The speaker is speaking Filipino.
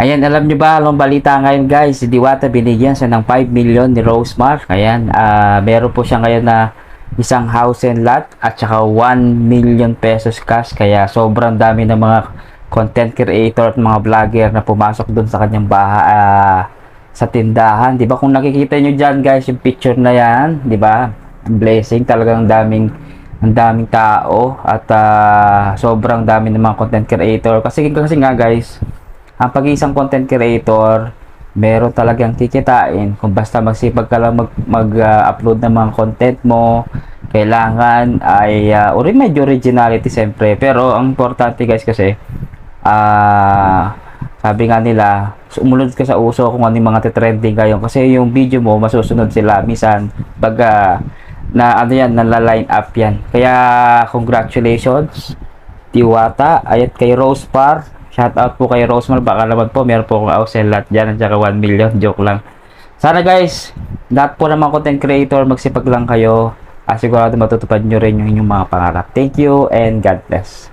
Ayan, alam nyo ba, anong balita ngayon guys? Si Diwata binigyan siya ng 5 million ni Rosemar. Ayan, ah meron po siya ngayon na isang house and lot at saka 1 million pesos cash. Kaya sobrang dami ng mga content creator at mga vlogger na pumasok doon sa kanyang baha ah, sa tindahan. 'Di ba kung nakikita nyo dyan guys, yung picture na yan, 'di ba? Blessing talagang daming ang daming tao at ah, sobrang dami ng mga content creator. Kasi kasi nga guys, ang pag-iisang content creator, meron talagang kikitain kung basta magsipag ka lang mag, mag-upload ng mga content mo, kailangan ay uh, uri medyo originality siyempre. Pero ang importante guys kasi, ah sabi nga nila, umunod ka sa uso kung ano yung mga trending ngayon. Kasi yung video mo, masusunod sila. Misan, pag ah, na ano yan, nala-line up yan. Kaya, congratulations, Diwata, ayat kay Rose Par. Shout out po kay Rosemar. Baka naman po, meron po akong and lot dyan. At saka 1 million. Joke lang. Sana guys, lahat po ng mga content creator, magsipag lang kayo. At sigurado matutupad nyo rin yung inyong mga pangarap. Thank you and God bless.